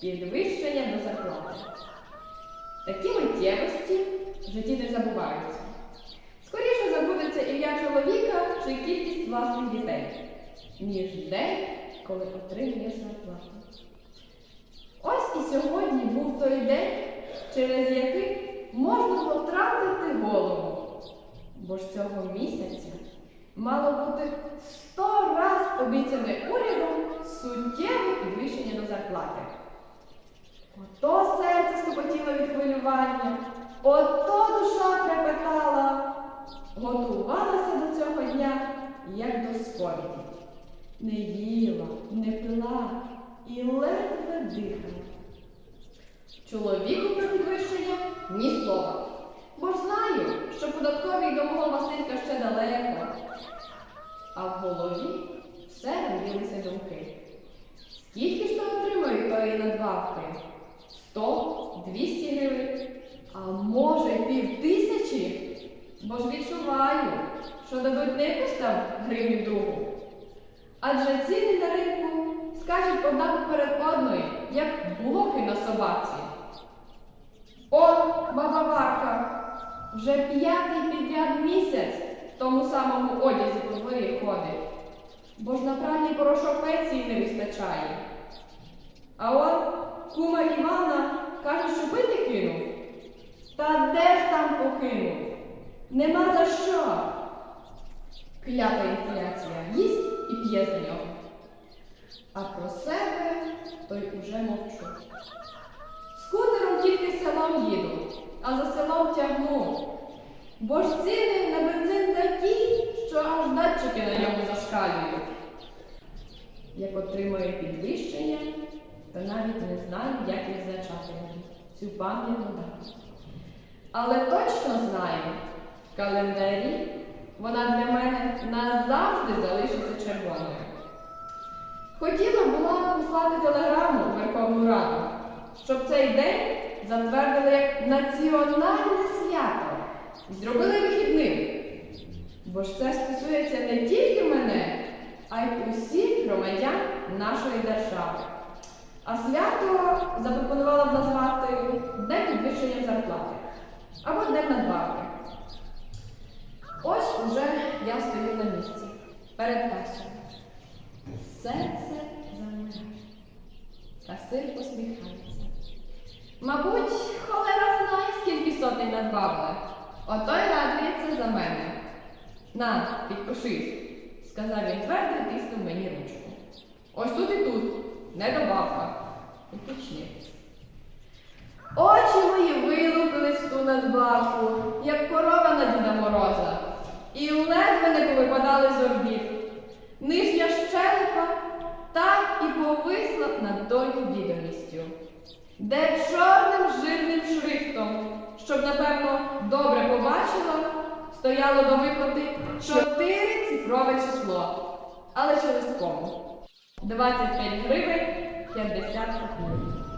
підвищення до зарплати. Такі миттєвості в житті не забуваються. Скоріше забудеться ім'я чоловіка чи кількість власних дітей, ніж день, коли отримуєш зарплату. Ось і сьогодні був той день, через який можна втратити голову. Бо ж цього місяця мало бути сто раз обіцяне урядом суттєве підвищення до зарплати. Ото серце ступотіло від хвилювання, ото душа трепетала, готувалася до цього дня, як до сповіді. Не їла, не пила і ледве дихала. Чоловіку про підвищення ні слова. Бо ж знаю, що податковий до мого ще далеко. А в голові все роїлися думки. Скільки ж то отримують тої надбавки? Сто, двісті гривень, а може пів тисячі? Бо ж відчуваю, що дадуть не якусь там гривню другу. Адже ціни на ринку скажуть одна поперед одної, як блохи на собаці. О, баба Варка, вже п'ятий підряд місяць в тому самому одязі по дворі ходить, бо ж на пральний порошок пенсії не вистачає. А от кума Івана каже, що пити кинув. Та де ж там покинув? Нема за що. Клята інфляція їсть і п'є за нього. А про себе той уже мовчу. Скутером тільки селом їду, а за селом тягну. Бо ж ціни на бензин такі, що аж датчики на ньому зашкалюють. Як отримує підвищення, то навіть не знаю, як відзначати цю пам'ятну дату. Але точно знаю, в календарі вона для мене назавжди залишиться червоною. Хотіла була послати телеграму Верховну Раду, щоб цей день затвердили як національне свято і зробили вихідним. Бо ж це стосується не тільки мене, а й усіх громадян нашої держави. А свято запропонувала б назвати День підвищення зарплати або Днем надбавки. Ось уже я стою на місці перед касою. Серце замирає. Касир посміхається. Мабуть, холера знає, скільки сотень надбавили. Ото й радується за мене. На, підпишись, сказав він твердо і тиснув мені ручку. Ось тут і тут, не добавка. І почни. Очі мої вилупились ту надбавку, як корова на Діда Мороза, і ледве не повипадали з орбіт. Нижня щелепа так і повисла над тою відомістю, де чорним стояло до виплати чотири цифрове число, але через кому. 25 гривень 50 копійок.